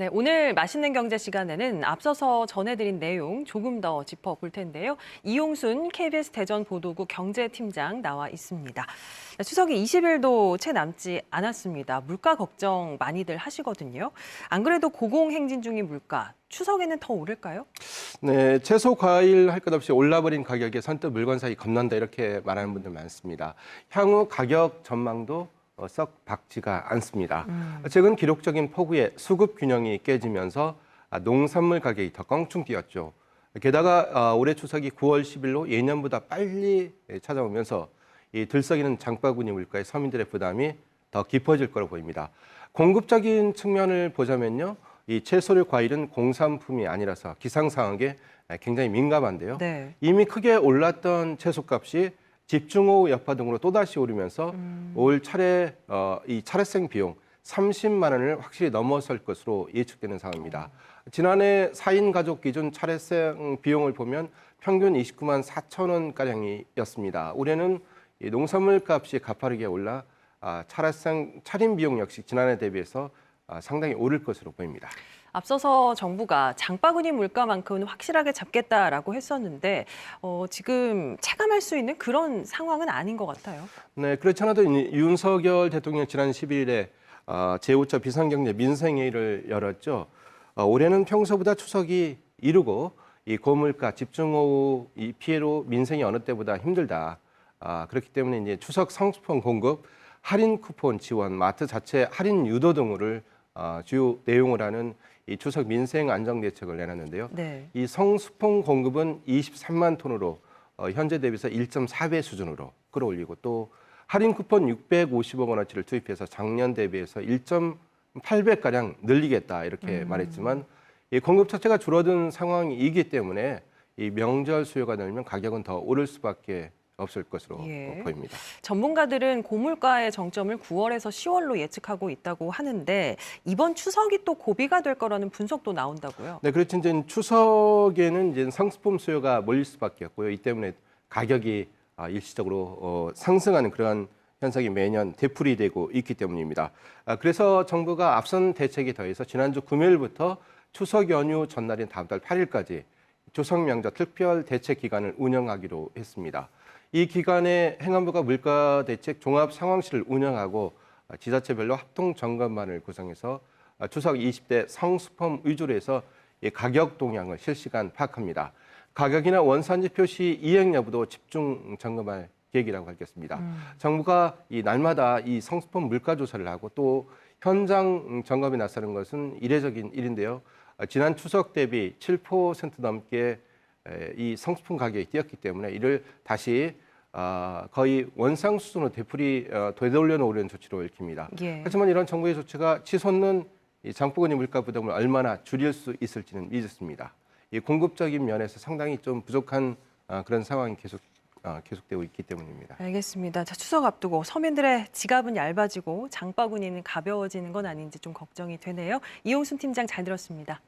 네, 오늘 맛있는 경제 시간에는 앞서서 전해드린 내용 조금 더 짚어볼 텐데요. 이용순 KBS 대전 보도국 경제팀장 나와 있습니다. 네, 추석이 20일도 채 남지 않았습니다. 물가 걱정 많이들 하시거든요. 안 그래도 고공행진 중인 물가, 추석에는 더 오를까요? 네, 채소, 과일 할 것 없이 올라버린 가격에 선뜻 물건 사기 겁난다 이렇게 말하는 분들 많습니다. 향후 가격 전망도 어, 썩 밝지가 않습니다. 최근 기록적인 폭우에 수급 균형이 깨지면서 아, 농산물 가격이 더 껑충 뛰었죠. 게다가 아, 올해 추석이 9월 10일로 예년보다 빨리 찾아오면서 이 들썩이는 장바구니 물가에 서민들의 부담이 더 깊어질 거로 보입니다. 공급적인 측면을 보자면요. 이 채소류 과일은 공산품이 아니라서 기상 상황에 굉장히 민감한데요. 네. 이미 크게 올랐던 채소값이 집중호우 여파 등으로 또다시 오르면서 올 차례 어, 이 차례생 비용 30만 원을 확실히 넘어설 것으로 예측되는 상황입니다. 지난해 4인 가족 기준 차례생 비용을 보면 평균 29만 4천 원 가량이었습니다. 올해는 이 농산물 값이 가파르게 올라 아, 차례생 차림 비용 역시 지난해 대비해서 아, 상당히 오를 것으로 보입니다. 앞서서 정부가 장바구니 물가만큼은 확실하게 잡겠다라고 했었는데 어, 지금 체감할 수 있는 그런 상황은 아닌 것 같아요. 네, 이- 윤석열 대통령 지난 11일에 어, 제5차 비상경제 민생회의를 열었죠. 어, 올해는 평소보다 추석이 이르고 이 고물가 집중호우 이 피해로 민생이 어느 때보다 힘들다. 아, 그렇기 때문에 이제 추석 상수품 공급, 할인 쿠폰 지원, 마트 자체 할인 유도 등을 어, 주요 내용을 하는 이 추석 민생 안정 대책을 내놨는데요. 네. 이 성수품 공급은 23만 톤으로 어, 현재 대비해서 1.4배 수준으로 끌어올리고 또 할인 쿠폰 650억 원어치를 투입해서 작년 대비해서 1.8배 가량 늘리겠다 이렇게 말했지만 이 공급 자체가 줄어든 상황이기 때문에 이 명절 수요가 늘면 가격은 더 오를 수밖에 없을 것으로 예. 보입니다. 전문가들은 고물가의 정점을 9월에서 10월로 예측하고 있다고 하는데 이번 추석이 또 고비가 될 거라는 분석도 나온다고요. 네, 그렇지 이제 추석에는 이제 상수품 수요가 몰릴 수밖에 없고요. 이 때문에 가격이 아, 일시적으로 어, 상승하는 그러한 현상이 매년 되풀이 되고 있기 때문입니다. 아, 그래서 정부가 앞선 대책에 더해서 지난주 금요일부터 추석 연휴 전날인 다음 달 8일까지 조성 명절 특별 대책 기간을 운영하기로 했습니다. 이 기간에 행안부가 물가 대책 종합 상황실을 운영하고 아, 지자체별로 합동 점검반을 구성해서 아, 추석 20대 성수품 위주로 해서 이 가격 동향을 실시간 파악합니다. 가격이나 원산지 표시 이행 여부도 집중 점검할 계획이라고 하겠습니다. 정부가 이 날마다 이 성수품 물가 조사를 하고 또 현장 점검에 나서는 것은 이례적인 일인데요. 아, 지난 추석 대비 7% 넘게 에, 이 성수품 가격이 뛰었기 때문에 이를 다시 아, 거의 원상 수준으로 되풀이 어, 되돌려 놓으려는 조치로 읽힙니다. 예. 하지만 이런 정부의 조치가 치솟는 이 장바구니 물가 부담을 얼마나 줄일 수 있을지는 미지수입니다. 이 공급적인 면에서 상당히 좀 부족한 아, 그런 상황이 계속 아, 계속되고 있기 때문입니다. 알겠습니다. 자, 추석 앞두고 서민들의 지갑은 얇아지고 장바구니는 가벼워지는 건 아닌지 좀 걱정이 되네요. 이용순 팀장 잘 들었습니다.